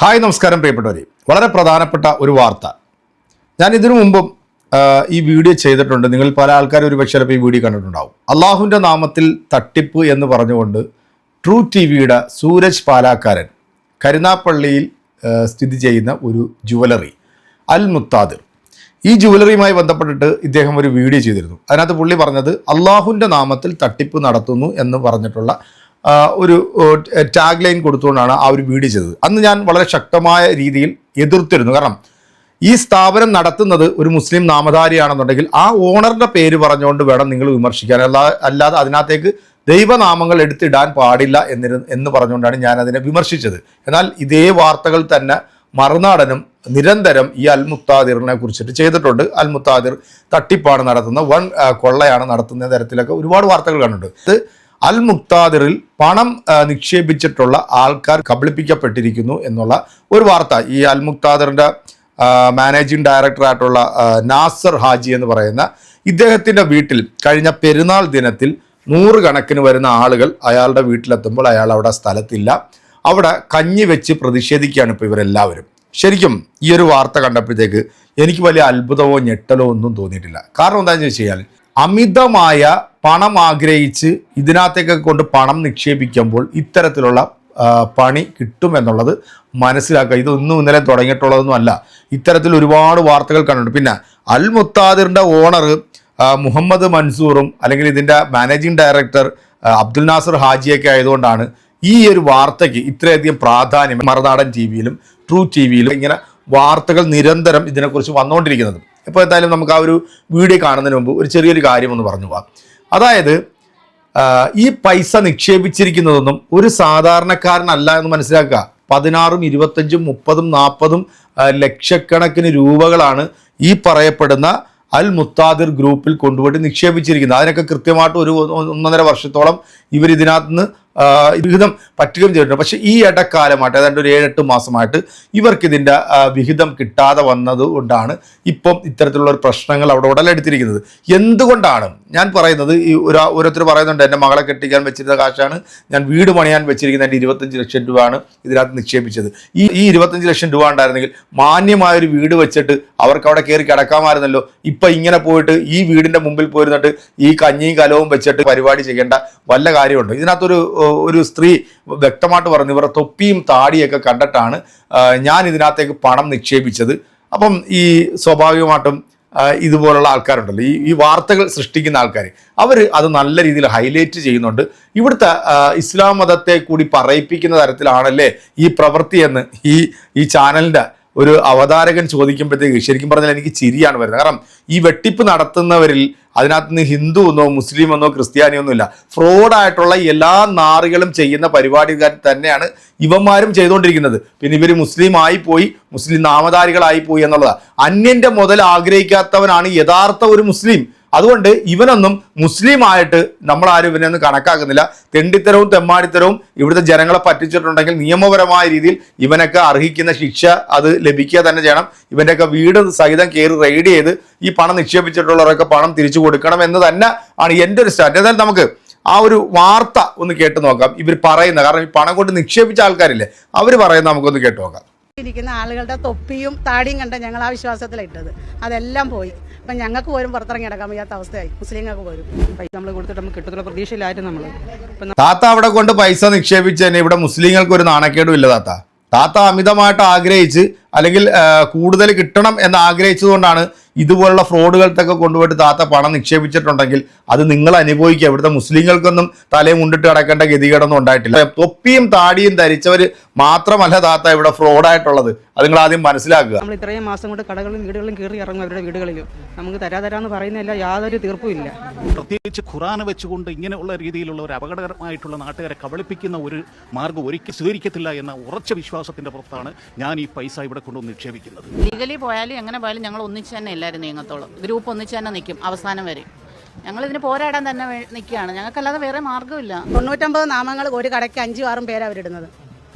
Hi നമസ്കാരം പ്രിയപ്പെട്ടവരെ. വളരെ പ്രധാനപ്പെട്ട ഒരു വാർത്ത. ഞാൻ ഇതിനു മുമ്പും ഈ വീഡിയോ ചെയ്തിട്ടുണ്ട്. നിങ്ങൾ പല ആൾക്കാർ ഒരു പക്ഷേ ഈ വീഡിയോ കണ്ടിട്ടുണ്ടാവും. അള്ളാഹുവിന്റെ നാമത്തിൽ തട്ടിപ്പ് എന്ന് പറഞ്ഞുകൊണ്ട് ട്രൂ ടി വിയുടെ സൂരജ് പാലാക്കാരൻ കരുനാപ്പള്ളിയിൽ സ്ഥിതി ചെയ്യുന്ന ഒരു ജുവലറി അൽ മുത്താദിർ. ഈ ജുവലറിയുമായി ബന്ധപ്പെട്ടിട്ട് ഇദ്ദേഹം ഒരു വീഡിയോ ചെയ്തിരുന്നു. അതിനകത്ത് പുള്ളി പറഞ്ഞത് അള്ളാഹുവിന്റെ നാമത്തിൽ തട്ടിപ്പ് നടത്തുന്നു എന്ന് പറഞ്ഞിട്ടുള്ള ഒരു ടാഗ് ലൈൻ കൊടുത്തുകൊണ്ടാണ് ആ ഒരു വീട് ചെയ്തത്. അന്ന് ഞാൻ വളരെ ശക്തമായ രീതിയിൽ എതിർത്തിരുന്നു. കാരണം ഈ സ്ഥാപനം നടത്തുന്നത് ഒരു മുസ്ലിം നാമധാരിയാണെന്നുണ്ടെങ്കിൽ ആ ഓണറിന്റെ പേര് പറഞ്ഞുകൊണ്ട് വേണം നിങ്ങൾ വിമർശിക്കാൻ. അല്ലാ അല്ലാതെ അതിനകത്തേക്ക് ദൈവനാമങ്ങൾ എടുത്തിടാൻ പാടില്ല എന്നിരു എന്ന് പറഞ്ഞുകൊണ്ടാണ് ഞാൻ അതിനെ വിമർശിച്ചത്. എന്നാൽ ഇതേ വാർത്തകൾ തന്നെ മറുനാടനും നിരന്തരം ഈ അൽമുത്താദിറിനെ കുറിച്ചിട്ട് ചെയ്തിട്ടുണ്ട്. അൽമുത്താദിർ തട്ടിപ്പാണ് നടത്തുന്ന വൺ കൊള്ളയാണ് നടത്തുന്ന തരത്തിലൊക്കെ ഒരുപാട് വാർത്തകൾ കണ്ടിട്ടുണ്ട്. അൽ മുക്താദിറിൽ പണം നിക്ഷേപിച്ചിട്ടുള്ള ആൾക്കാർ കബളിപ്പിക്കപ്പെട്ടിരിക്കുന്നു എന്നുള്ള ഒരു വാർത്ത. ഈ അൽ മുക്താദിറിന്റെ മാനേജിംഗ് ഡയറക്ടറായിട്ടുള്ള നാസർ ഹാജി എന്ന് പറയുന്ന ഇദ്ദേഹത്തിന്റെ വീട്ടിൽ കഴിഞ്ഞ പെരുന്നാൾ ദിനത്തിൽ നൂറുകണക്കിന് വരുന്ന ആളുകൾ അയാളുടെ വീട്ടിലെത്തുമ്പോൾ അയാൾ അവിടെ സ്ഥലത്തില്ല. അവിടെ കഞ്ഞി വെച്ച് പ്രതിഷേധിക്കുകയാണ് ഇപ്പോൾ ഇവരെല്ലാവരും. ശരിക്കും ഈ ഒരു വാർത്ത കണ്ടപ്പോഴത്തേക്ക് എനിക്ക് വലിയ അത്ഭുതമോ ഞെട്ടലോ ഒന്നും തോന്നിയിട്ടില്ല. കാരണം എന്താണെന്ന് വെച്ച് കഴിഞ്ഞാൽ അമിതമായ പണം ആഗ്രഹിച്ച് ഇതിനകത്തേക്ക് കൊണ്ട് പണം നിക്ഷേപിക്കുമ്പോൾ ഇത്തരത്തിലുള്ള പണി കിട്ടുമെന്നുള്ളത് മനസ്സിലാക്കുക. ഇതൊന്നും ഇന്നലെ തുടങ്ങിയിട്ടുള്ളതൊന്നും അല്ല. ഇത്തരത്തിൽ ഒരുപാട് വാർത്തകൾ കണ്ടിട്ടുണ്ട്. പിന്നെ അൽ മുത്താദിറിന്റെ ഓണർ മുഹമ്മദ് മൻസൂറും അല്ലെങ്കിൽ ഇതിന്റെ മാനേജിംഗ് ഡയറക്ടർ അബ്ദുൽ നാസർ ഹാജിയൊക്കെ ആയതുകൊണ്ടാണ് ഈ ഒരു വാർത്തയ്ക്ക് ഇത്രയധികം പ്രാധാന്യം മറുനാടൻ ടി വിയിലും ട്രൂ ടി വിയിലും ഇങ്ങനെ വാർത്തകൾ നിരന്തരം ഇതിനെക്കുറിച്ച് വന്നുകൊണ്ടിരിക്കുന്നത്. എപ്പോൾ എന്തായാലും നമുക്ക് ആ ഒരു വീഡിയോ കാണുന്നതിന് മുമ്പ് ഒരു ചെറിയൊരു കാര്യം ഒന്ന് പറഞ്ഞു പോവാം. അതായത് ഈ പൈസ നിക്ഷേപിച്ചിരിക്കുന്നതൊന്നും ഒരു സാധാരണക്കാരനല്ല എന്ന് മനസ്സിലാക്കുക. പതിനാറും ഇരുപത്തഞ്ചും മുപ്പതും നാൽപ്പതും ലക്ഷക്കണക്കിന് രൂപകളാണ് ഈ പറയപ്പെടുന്ന അൽ മുത്താദിർ ഗ്രൂപ്പിൽ കൊണ്ടുപോയിട്ട് നിക്ഷേപിച്ചിരിക്കുന്നത്. അതിനൊക്കെ കൃത്യമായിട്ട് ഒരു ഒന്നൊന്നര വർഷത്തോളം ഇവർ ഇതിനകത്ത് നിന്ന് വിഹിതം പറ്റുകയും ചെയ്തിട്ടുണ്ട്. പക്ഷേ ഈ ഇടക്കാലമായിട്ട് ഏതാണ്ട് ഒരു ഏഴെട്ട് മാസമായിട്ട് ഇവർക്കിതിന്റെ വിഹിതം കിട്ടാതെ വന്നത് കൊണ്ടാണ് ഇപ്പം ഇത്തരത്തിലുള്ള ഒരു പ്രശ്നങ്ങൾ അവിടെ ഉടലെടുത്തിരിക്കുന്നത്. എന്തുകൊണ്ടാണ്? ഞാൻ പറയുന്നത് ഈ ഒരു ഓരോരുത്തർ പറയുന്നുണ്ട് എന്റെ മകളെ കെട്ടിക്കാൻ വെച്ചിരുന്ന കാശാണ് ഞാൻ വീട് പണിയാൻ വെച്ചിരിക്കുന്ന എന്റെ ഇരുപത്തഞ്ച് ലക്ഷം രൂപയാണ് ഇതിനകത്ത് നിക്ഷേപിച്ചത്. ഈ ഈ ഇരുപത്തഞ്ച് ലക്ഷം രൂപ ഉണ്ടായിരുന്നെങ്കിൽ മാന്യമായൊരു വീട് വെച്ചിട്ട് അവർക്ക് അവിടെ കയറി കിടക്കാമായിരുന്നല്ലോ. ഇപ്പം ഇങ്ങനെ പോയിട്ട് ഈ വീടിന്റെ മുമ്പിൽ പോയിരുന്നിട്ട് ഈ കഞ്ഞിയും കലവും വെച്ചിട്ട് പരിപാടി ചെയ്യേണ്ട വല്ല കാര്യമുണ്ട്? ഇതിനകത്തൊരു ഒരു സ്ത്രീ വ്യക്തമായിട്ട് പറഞ്ഞു ഇവരുടെ തൊപ്പിയും താടിയൊക്കെ കണ്ടിട്ടാണ് ഞാൻ ഇതിനകത്തേക്ക് പണം നിക്ഷേപിച്ചത്. അപ്പം ഈ സ്വാഭാവികമായിട്ടും ഇതുപോലുള്ള ആൾക്കാരുണ്ടല്ലോ. ഈ ഈ വാർത്തകൾ സൃഷ്ടിക്കുന്ന ആൾക്കാർ അവർ അത് നല്ല രീതിയിൽ ഹൈലൈറ്റ് ചെയ്യുന്നുണ്ട്. ഇവിടുത്തെ ഇസ്ലാം മതത്തെ കൂടി പറയിപ്പിക്കുന്ന തരത്തിലാണല്ലേ ഈ പ്രവൃത്തി എന്ന് ഈ ഈ ചാനലിന്റെ ഒരു അവതാരകൻ ചോദിക്കുമ്പോഴത്തേക്ക് ശരിക്കും പറഞ്ഞാൽ എനിക്ക് ചിരിയാണ് വരുന്നത്. കാരണം ഈ വെട്ടിപ്പ് നടത്തുന്നവരിൽ അതിനകത്ത് നിന്ന് ഹിന്ദു എന്നോ മുസ്ലിം എന്നോ ക്രിസ്ത്യാനി ഒന്നുമില്ല. ഫ്രോഡായിട്ടുള്ള എല്ലാ നാറുകളും ചെയ്യുന്ന പരിപാടി തന്നെയാണ് ഇവന്മാരും ചെയ്തുകൊണ്ടിരിക്കുന്നത്. പിന്നെ ഇവർ മുസ്ലിം ആയിപ്പോയി പോയി മുസ്ലിം നാമധാരികളായി പോയി എന്നുള്ളതാണ് അന്യന്റെ മുതൽ ആഗ്രഹിക്കാത്തവനാണ് യഥാർത്ഥ ഒരു മുസ്ലിം. അതുകൊണ്ട് ഇവനൊന്നും മുസ്ലിം ആയിട്ട് നമ്മൾ ആരും ഇവനൊന്നും കണക്കാക്കുന്നില്ല. തെണ്ടിത്തരവും തെമ്മാടിത്തരവും ഇവിടുത്തെ ജനങ്ങളെ പറ്റിച്ചിട്ടുണ്ടെങ്കിൽ നിയമപരമായ രീതിയിൽ ഇവനൊക്കെ അർഹിക്കുന്ന ശിക്ഷ അത് ലഭിക്കുക തന്നെ ചെയ്യണം. ഇവന്റെയൊക്കെ വീട് സഹിതം കയറി റെയ്ഡ് ചെയ്ത് ഈ പണം നിക്ഷേപിച്ചിട്ടുള്ളവരൊക്കെ പണം തിരിച്ചു കൊടുക്കണം എന്ന് തന്നെ ആണ് എന്റെ ഒരു സ്റ്റാൻഡ്. എന്നാൽ നമുക്ക് ആ ഒരു വാർത്ത ഒന്ന് കേട്ട് നോക്കാം. ഇവർ പറയുന്ന കാരണം ഈ പണം കൊണ്ട് നിക്ഷേപിച്ച ആൾക്കാരില്ലേ അവർ പറയുന്ന നമുക്കൊന്ന് കേട്ട് നോക്കാം. ഇരിക്കുന്ന ആളുകളുടെ തൊപ്പിയും താടിയും കണ്ട ഞങ്ങൾ ആ വിശ്വാസത്തിലിട്ടത്. അതെല്ലാം പോയി. അപ്പം ഞങ്ങൾക്ക് പോലും പുറത്തിറങ്ങി കിടക്കാൻ വയ്യാത്ത അവസ്ഥയായി. മുസ്ലിങ്ങൾക്ക് പോലും. പൈസ നമ്മൾ കൊടുത്തിട്ട് നമുക്ക് കിട്ടത്തുള്ള പ്രതീക്ഷയിലായിരുന്നു ഇപ്പം താത്ത അവിടെ കൊണ്ട് പൈസ നിക്ഷേപിച്ചതിന് ഇവിടെ മുസ്ലിങ്ങൾക്ക് ഒരു നാണക്കേടും ഇല്ല താത്ത. താത്ത അമിതമായിട്ട് ആഗ്രഹിച്ച് അല്ലെങ്കിൽ കൂടുതൽ കിട്ടണം എന്ന് ആഗ്രഹിച്ചതുകൊണ്ടാണ് ഇതുപോലുള്ള ഫ്രോഡുകൾക്കൊക്കെ കൊണ്ടുപോയിട്ട് താത്ത പണം നിക്ഷേപിച്ചിട്ടുണ്ടെങ്കിൽ അത് നിങ്ങൾ അനുഭവിക്കുക. ഇവിടുത്തെ മുസ്ലിങ്ങൾക്കൊന്നും തലയും മുണ്ടിട്ട് കിടക്കേണ്ട ഗതികേടൊന്നും ഉണ്ടായിട്ടില്ല. തൊപ്പിയും താടിയും ധരിച്ചവർ മാത്രമല്ല താത്ത ഇവിടെ ഫ്രോഡായിട്ടുള്ളത്. അത് നിങ്ങൾ ആദ്യം മനസ്സിലാക്കുക. നമ്മൾ ഇത്രയും മാസം കൊണ്ട് കടകളും വീടുകളും കയറി ഇറങ്ങും അവരുടെ വീടുകളിലും. നമുക്ക് തരാ തരാന്ന് പറയുന്നില്ല യാതൊരു തീർപ്പും ഇല്ല പ്രത്യേകിച്ച് ഖുറാന വെച്ചുകൊണ്ട് ഇങ്ങനെയുള്ള രീതിയിലുള്ള ഒരു അപകടകരമായിട്ടുള്ള നാട്ടുകാരെ കബളിപ്പിക്കുന്ന ഒരു മാർഗം ഒരിക്കലും സ്വീകരിക്കത്തില്ല എന്ന ഉറച്ച വിശ്വാസത്തിന്റെ പുറത്താണ് ഞാൻ ഈ പൈസ ഇവിടെ കൊണ്ടുവന്ന് നിക്ഷേപിക്കുന്നത്. ലീഗലി പോയാലും എങ്ങനെ പോയാലും ഞങ്ങൾ ഒന്നിച്ച് തന്നെ എല്ലാവരും നീങ്ങത്തുള്ളൂ. ഗ്രൂപ്പ് ഒന്നിച്ച് തന്നെ നിൽക്കും അവസാനം വരെ. ഞങ്ങൾ ഇതിന് പോരാടാൻ തന്നെ നിൽക്കുകയാണ്. ഞങ്ങൾക്കല്ലാതെ വേറെ മാർഗമില്ല തൊണ്ണൂറ്റമ്പത് നാമങ്ങൾ ഒരു കടയ്ക്ക് അഞ്ചും ആറും പേരാണ് അവരിടുന്നത്.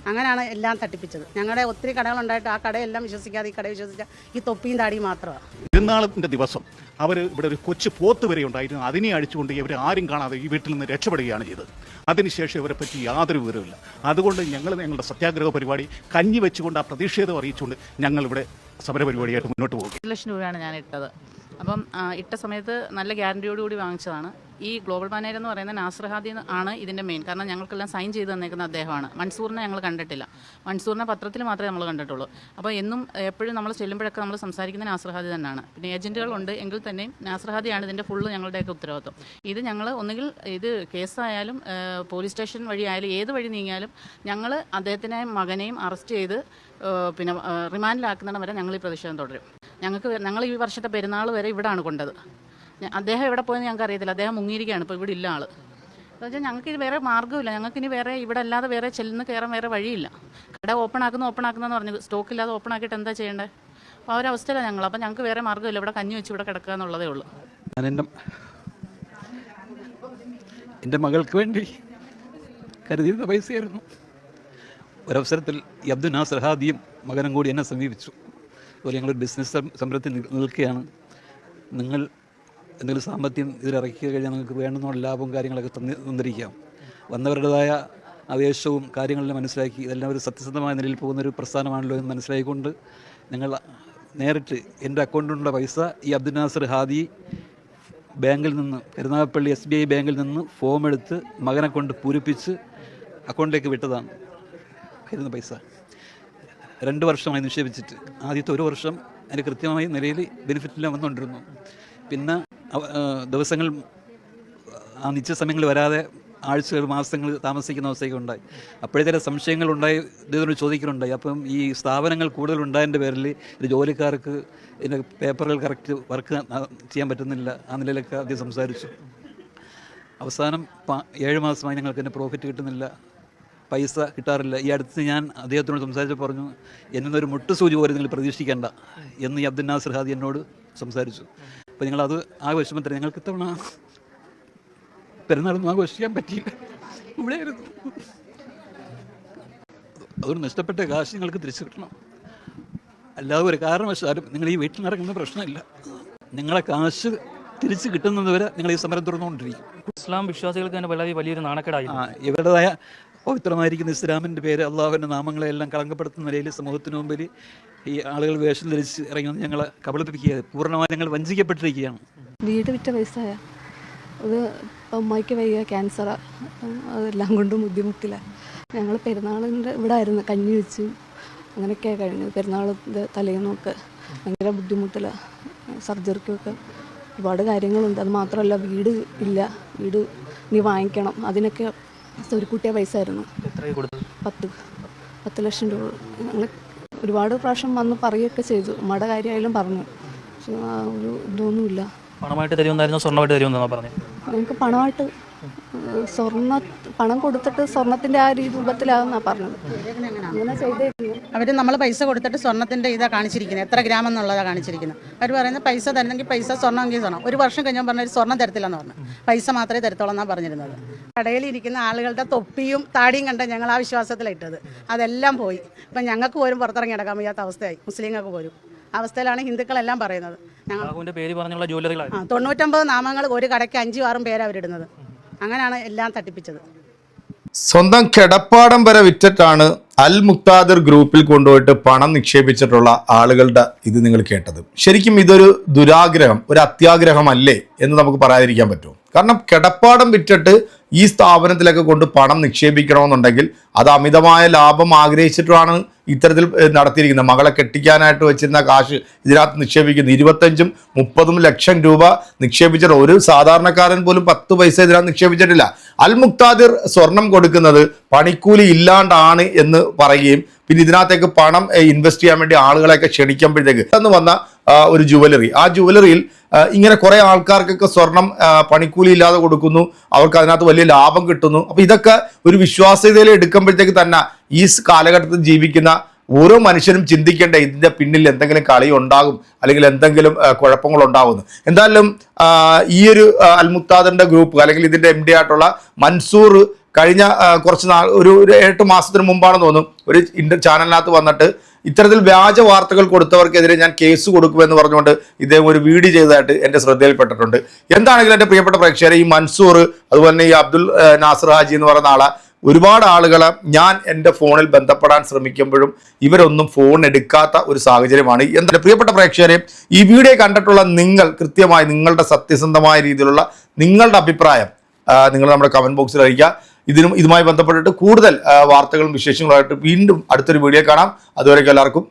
അങ്ങനെയാണ് എല്ലാം തട്ടിപ്പിച്ചത്. ഞങ്ങളുടെ ഒത്തിരി കടകളുണ്ടായിട്ട് ആ കടയെല്ലാം വിശ്വസിക്കാതെ ഈ കട വിശ്വസിച്ച ഈ തൊപ്പിയും താടിയും മാത്രമാണ്. പെരുന്നാളിന്റെ ദിവസം അവർ ഇവിടെ ഒരു കൊച്ചു പോത്ത് വരെ ഉണ്ടായിരുന്നു. അതിനെ അടിച്ചുകൊണ്ട് ഇവർ ആരും കാണാതെ ഈ വീട്ടിൽ നിന്ന് രക്ഷപ്പെടുകയാണ് ചെയ്തത്. അതിനുശേഷം ഇവരെ പറ്റി യാതൊരു വിവരമില്ല അതുകൊണ്ട് ഞങ്ങൾ ഞങ്ങളുടെ സത്യാഗ്രഹ പരിപാടി കഞ്ഞി വെച്ചുകൊണ്ട് ആ പ്രതിഷേധം അറിയിച്ചുകൊണ്ട് ഞങ്ങൾ ഇവിടെ സമരപരിപാടിയായിട്ട് മുന്നോട്ട് പോകും. ലക്ഷം രൂപയാണ് ഞാൻ ഇട്ടത് അപ്പം ഇട്ട സമയത്ത് നല്ല ഗ്യാരണ്ടിയോടുകൂടി വാങ്ങിച്ചതാണ്. ഈ ഗ്ലോബൽ മാനേജർ എന്ന് പറയുന്ന നാസർ ഹാദി ആണ് ഇതിന്റെ മെയിൻ കാരണം ഞങ്ങൾക്കെല്ലാം സൈൻ ചെയ്ത് തന്നേക്കുന്ന അദ്ദേഹമാണ്. മൺസൂറിനെ ഞങ്ങൾ കണ്ടിട്ടില്ല. മൺസൂറിനെ പത്രത്തിൽ മാത്രമേ നമ്മൾ കണ്ടിട്ടുള്ളൂ. അപ്പോൾ എന്നും എപ്പോഴും നമ്മൾ ചെല്ലുമ്പോഴൊക്കെ നമ്മൾ സംസാരിക്കുന്ന നാസർ ഹാദി തന്നെയാണ്. പിന്നെ ഏജന്റുകളുണ്ട് എങ്കിൽ തന്നെയും നാസർ ഹാദിയാണ് ഇതിന്റെ ഫുള്ള് ഞങ്ങളുടെയൊക്കെ ഉത്തരവാദിത്വം. ഇത് ഞങ്ങൾ ഒന്നുകിൽ ഇത് കേസായാലും പോലീസ് സ്റ്റേഷൻ വഴിയായാലും ഏത് വഴി നീങ്ങിയാലും ഞങ്ങൾ അദ്ദേഹത്തിനെ മകനെയും അറസ്റ്റ് ചെയ്ത് പിന്നെ റിമാൻഡിലാക്കുന്നിടം വരെ ഞങ്ങൾ ഈ പ്രതിഷേധം തുടരും. ഞങ്ങൾക്ക് ഞങ്ങൾ ഈ വർഷത്തെ പെരുന്നാൾ വരെ ഇവിടാണ് കൊണ്ടത്. അദ്ദേഹം എവിടെ പോയെന്ന് ഞങ്ങൾക്ക് അറിയത്തില്ല. അദ്ദേഹം മുങ്ങിയിരിക്കുകയാണ്. ഇപ്പോൾ ഇവിടെ ഇല്ല ആൾ എന്നുവെച്ചാൽ ഞങ്ങൾക്ക് വേറെ മാർഗമില്ല. ഞങ്ങൾക്ക് ഇനി വേറെ ഇവിടെ അല്ലാതെ വേറെ ചെല്ലുന്ന കയറാൻ വേറെ വഴിയില്ല. കട ഓപ്പൺ ആക്കുന്നു ഓപ്പൺ ആക്കുന്നതെന്ന് പറഞ്ഞു. സ്റ്റോക്ക് ഇല്ലാതെ ഓപ്പൺ ആക്കിയിട്ട് എന്താ ചെയ്യേണ്ടത് അപ്പോൾ ആ ഒരു അവസ്ഥയിലാണ് ഞങ്ങൾ അപ്പോൾ ഞങ്ങൾക്ക് വേറെ മാർഗമില്ല. ഇവിടെ കഞ്ഞി വെച്ച് ഇവിടെ കിടക്കുക എന്നുള്ളതേ ഉള്ളൂ. എന്റെ മകൾക്ക് വേണ്ടി കരുതിയിരുന്ന പൈസയായിരുന്നു. ഒരവസരത്തിൽ ഈ അബ്ദുൽ നാസർ ഹാദിയും മകനും കൂടി എന്നെ സമീപിച്ചു. അതുപോലെ ഞങ്ങളൊരു ബിസിനസ് സംരംഭത്തിൽ നിൽക്കുകയാണ്. നിങ്ങൾ എന്തെങ്കിലും സാമ്പത്തികം ഇതിലിറക്കി കഴിഞ്ഞാൽ നിങ്ങൾക്ക് വേണ്ടുന്ന ലാഭവും കാര്യങ്ങളൊക്കെ തന്നി തന്നിരിക്കാം. വന്നവരുടേതായ ആവേശവും കാര്യങ്ങളെല്ലാം മനസ്സിലാക്കി ഇതെല്ലാം ഒരു സത്യസന്ധമായ നിലയിൽ പോകുന്നൊരു പ്രസ്ഥാനമാണല്ലോ എന്ന് മനസ്സിലാക്കിക്കൊണ്ട് നിങ്ങൾ നേരിട്ട് എന്റെ അക്കൗണ്ടിലുള്ള പൈസ ഈ അബ്ദുൽ നാസർ ഹാദി ബാങ്കിൽ നിന്ന് കരുനാഗപ്പള്ളി എസ് ബി ഐ ബാങ്കിൽ നിന്ന് ഫോം എടുത്ത് മകനെ കൊണ്ട് പൂരിപ്പിച്ച് അക്കൗണ്ടിലേക്ക് വിട്ടതാണ്. കരുതുന്ന പൈസ. രണ്ട് വർഷമായി നിക്ഷേപിച്ചിട്ട്. ആദ്യത്തെ ഒരു വർഷം അതിന് കൃത്യമായ നിലയിൽ ബെനിഫിറ്റെല്ലാം വന്നുകൊണ്ടിരുന്നു. പിന്നെ ദിവസങ്ങൾ ആ നിശ്ചിത സമയങ്ങളിൽ വരാതെ ആഴ്ചകൾ മാസങ്ങൾ താമസിക്കുന്ന അവസ്ഥയൊക്കെ ഉണ്ടായി. അപ്പോഴത്തെ സംശയങ്ങൾ ഉണ്ടായി ഇതിനോട് ചോദിക്കലുണ്ടായി. അപ്പം ഈ സ്ഥാപനങ്ങൾ കൂടുതൽ ഉണ്ടായതിന്റെ പേരിൽ ഇത് ജോലിക്കാർക്ക് ഇതിന്റെ പേപ്പറുകൾ കറക്റ്റ് വർക്ക് ചെയ്യാൻ പറ്റുന്നില്ല ആ നിലയിലൊക്കെ ആദ്യം സംസാരിച്ചു. അവസാനം ഏഴ് മാസമായി ഞങ്ങൾക്ക് എന്റെ പ്രോഫിറ്റ് കിട്ടുന്നില്ല പൈസ കിട്ടാറില്ല. ഈ അടുത്ത് ഞാൻ അദ്ദേഹത്തിനോട് സംസാരിച്ച് പറഞ്ഞു എന്നൊരു മുട്ട് സൂചി പോലും നിങ്ങൾ പ്രതീക്ഷിക്കേണ്ട എന്ന് ഈ അബ്ദുൽ നാസർ ഹാദി എന്നോട് സംസാരിച്ചു. അപ്പോൾ ഞങ്ങളത് ആ തന്നെ. ഞങ്ങൾക്ക് ഇത്തവണ പെരുന്നാളൊന്നും ആഘോഷിക്കാൻ പറ്റിയില്ല. ഇവിടെയായിരുന്നു അതൊരു നഷ്ടപ്പെട്ട കാശ് നിങ്ങൾക്ക് തിരിച്ചു കിട്ടണം. അല്ലാതെ ഒരു കാരണവശാലും നിങ്ങൾ ഈ വീട്ടിൽ നടക്കുന്ന പ്രശ്നമില്ല. നിങ്ങളെ കാശ് തിരിച്ചു കിട്ടുന്നത് വരെ നിങ്ങൾ ഈ സമരം തുറന്നുകൊണ്ടിരിക്കും ഇസ്ലാം വിശ്വാസികൾക്ക് തന്നെ വളരെ വലിയൊരു നാണക്കേടായി. ഇവരുടേതായ പവിത്രമായിരിക്കുന്ന ഇസ്ലാമിന്റെ പേര് അള്ളാഹുവിന്റെ നാമങ്ങളെല്ലാം കളങ്കപ്പെടുത്തുന്ന നിലയിൽ സമൂഹത്തിന് മുമ്പിൽ ഈ ആളുകൾ വേഷം ധരിച്ച് ഇറങ്ങി ഞങ്ങൾ കബളിപ്പിക്കുക പൂർണമായി ഞങ്ങൾ വഞ്ചിക്കപ്പെട്ടിരിക്കുകയാണ്. വീട് വിറ്റ വയസ്സായ അത് അമ്മയ്ക്ക് വയ്യ ക്യാൻസറാ അതെല്ലാം കൊണ്ടും ബുദ്ധിമുട്ടില്ല ഞങ്ങൾ പെരുന്നാളിന്റെ ഇവിടെ ആയിരുന്നു കഞ്ഞി വെച്ചു അങ്ങനെയൊക്കെയാണ് കഴിഞ്ഞത്. പെരുന്നാളിന്റെ തലേന്നൊക്കെ ഭയങ്കര ബുദ്ധിമുട്ടില്ല സർജറിക്കൊക്കെ ഒരുപാട് കാര്യങ്ങളുണ്ട്. അത് മാത്രമല്ല വീട് ഇല്ല. വീട് ഇനി വാങ്ങിക്കണം. അതിനൊക്കെ ഒരു കുട്ടിയ പൈസ ആയിരുന്നു. പത്ത്. പത്ത് ലക്ഷം രൂപ. ഞങ്ങൾ ഒരുപാട് പ്രാവശ്യം വന്ന് പറയുകയൊക്കെ ചെയ്തു. അമ്മയുടെ കാര്യമായാലും പറഞ്ഞു. പക്ഷെ ആ ഒരു ഇതൊന്നുമില്ല. പണമായിട്ട് തരുമെന്നായിരുന്നു സ്വർണമായിട്ട് തരുമെന്നാണ് പറഞ്ഞത് ഞങ്ങൾക്ക് പണമായിട്ട് സ്വർണ പണം കൊടുത്തിട്ട് സ്വർണത്തിന്റെ ആ രീതി പറഞ്ഞത്. അങ്ങനെ ചെയ്തേക്കുന്നു അവർ നമ്മൾ പൈസ കൊടുത്തിട്ട് സ്വർണത്തിന്റെ ഇതാണ് കാണിച്ചിരിക്കുന്നത്. എത്ര ഗ്രാം എന്നുള്ളതാണ് കാണിച്ചിരിക്കുന്നത്. അവർ പറയുന്നത് പൈസ തരണമെങ്കിൽ പൈസ സ്വർണമെങ്കിൽ സ്വർണം ഒരു വർഷം കഴിഞ്ഞാൽ പറഞ്ഞ സ്വർണം തരത്തില്ലെന്ന് പറഞ്ഞു. പൈസ മാത്രമേ തരത്തുള്ളൂ എന്നാണ് പറഞ്ഞിരുന്നത്. കടയിലിരിക്കുന്ന ആളുകളുടെ തൊപ്പിയും താടിയും കണ്ട ഞങ്ങൾ ആ വിശ്വാസത്തിലിട്ടത്. അതെല്ലാം പോയി. ഇപ്പം ഞങ്ങൾക്ക് പോലും പുറത്തിറങ്ങി നടക്കാൻ വയ്യാത്ത അവസ്ഥയായി. മുസ്ലിങ്ങൾക്ക് പോലും. അവസ്ഥയിലാണ് ഹിന്ദുക്കളെല്ലാം പറയുന്നത്. ഞങ്ങൾ പേര് പറഞ്ഞുള്ള തൊണ്ണൂറ്റൊമ്പത് നാമങ്ങൾ ഒരു കടയ്ക്ക് അഞ്ചും ആറും പേര് അവരിടുന്നത് അങ്ങനെയാണ് എല്ലാം തട്ടിപ്പിച്ചത്. സ്വന്തം കിടപ്പാടം വരെ വിറ്റിട്ടാണ് അൽ മുക്താദർ ഗ്രൂപ്പിൽ കൊണ്ടുപോയിട്ട് പണം നിക്ഷേപിച്ചിട്ടുള്ള ആളുകളുടെ ഇത് നിങ്ങൾ കേട്ടത്. ശരിക്കും ഇതൊരു ദുരാഗ്രഹം ഒരു അത്യാഗ്രഹമല്ലേ എന്ന് നമുക്ക് പറയാതിരിക്കാൻ പറ്റുമോ? കാരണം കിടപ്പാടം വിറ്റിട്ട് ഈ സ്ഥാപനത്തിലൊക്കെ കൊണ്ട് പണം നിക്ഷേപിക്കണമെന്നുണ്ടെങ്കിൽ അത് അമിതമായ ലാഭം ആഗ്രഹിച്ചിട്ടാണ് ഇത്തരത്തിൽ നടത്തിയിരിക്കുന്നത്. മകളെ കെട്ടിക്കാനായിട്ട് വെച്ചിരുന്ന കാശ് ഇതിനകത്ത് നിക്ഷേപിക്കുന്നത് ഇരുപത്തഞ്ചും മുപ്പതും ലക്ഷം രൂപ നിക്ഷേപിച്ചിട്ട് ഒരു സാധാരണക്കാരൻ പോലും പത്ത് പൈസ ഇതിനകത്ത് നിക്ഷേപിച്ചിട്ടില്ല. അൽ മുക്താദിർ സ്വർണം കൊടുക്കുന്നത് പണിക്കൂലി ഇല്ലാണ്ടാണ് എന്ന് പറയുകയും പിന്നെ ഇതിനകത്തേക്ക് പണം ഇൻവെസ്റ്റ് ചെയ്യാൻ വേണ്ടി ആളുകളെയൊക്കെ ക്ഷണിക്കുമ്പോഴത്തേക്ക് എന്ന് വന്ന ഒരു ജുവലറി ആ ജുവലറിയിൽ ഇങ്ങനെ കുറെ ആൾക്കാർക്കൊക്കെ സ്വർണം പണിക്കൂലി ഇല്ലാതെ കൊടുക്കുന്നു. അവർക്ക് അതിനകത്ത് വലിയ ലാഭം കിട്ടുന്നു. അപ്പൊ ഇതൊക്കെ ഒരു വിശ്വാസ്യതയിൽ എടുക്കുമ്പോഴത്തേക്ക് തന്നെ ഈ കാലഘട്ടത്തിൽ ജീവിക്കുന്ന ഓരോ മനുഷ്യനും ചിന്തിക്കേണ്ട ഇതിന്റെ പിന്നിൽ എന്തെങ്കിലും കളി ഉണ്ടാകും അല്ലെങ്കിൽ എന്തെങ്കിലും കുഴപ്പങ്ങൾ ഉണ്ടാകുന്നു. എന്തായാലും ഈ ഒരു അൽമുത്താദിന്റെ ഗ്രൂപ്പ് അല്ലെങ്കിൽ ഇതിന്റെ എം ഡി ആയിട്ടുള്ള മൻസൂർ കഴിഞ്ഞ കുറച്ച് നാൾ ഒരു എട്ട് മാസത്തിന് മുമ്പാണെന്ന് തോന്നുന്നു. ഒരു ചാനലിനകത്ത് വന്നിട്ട് ഇത്തരത്തിൽ വ്യാജ വാർത്തകൾ കൊടുത്തവർക്കെതിരെ ഞാൻ കേസ് കൊടുക്കുമെന്ന് പറഞ്ഞുകൊണ്ട് ഇദ്ദേഹം ഒരു വീഡിയോ ചെയ്തതായിട്ട് എന്റെ ശ്രദ്ധയിൽപ്പെട്ടിട്ടുണ്ട്. എന്താണെങ്കിലും എന്റെ പ്രിയപ്പെട്ട പ്രേക്ഷകരെ ഈ മൻസൂർ അതുപോലെ തന്നെ ഈ അബ്ദുൽ നാസർ ഹാജി എന്ന് പറയുന്ന ആളെ ഒരുപാട് ആളുകളെ ഞാൻ എന്റെ ഫോണിൽ ബന്ധപ്പെടാൻ ശ്രമിക്കുമ്പോഴും ഇവരൊന്നും ഫോൺ എടുക്കാത്ത ഒരു സാഹചര്യമാണ്. എന്താ പ്രിയപ്പെട്ട പ്രേക്ഷകരെ ഈ വീഡിയോ കണ്ടിട്ടുള്ള നിങ്ങൾ കൃത്യമായി നിങ്ങളുടെ സത്യസന്ധമായ രീതിയിലുള്ള നിങ്ങളുടെ അഭിപ്രായം നിങ്ങൾ നമ്മുടെ കമന്റ് ബോക്സിൽ അറിയിക്കുക. ഇതിനും ഇതുമായി ബന്ധപ്പെട്ടിട്ട് കൂടുതൽ വാർത്തകളും വിശേഷങ്ങളുമായിട്ട് വീണ്ടും അടുത്തൊരു വീഡിയോ കാണാം. അതുവരെയൊക്കെ എല്ലാവർക്കും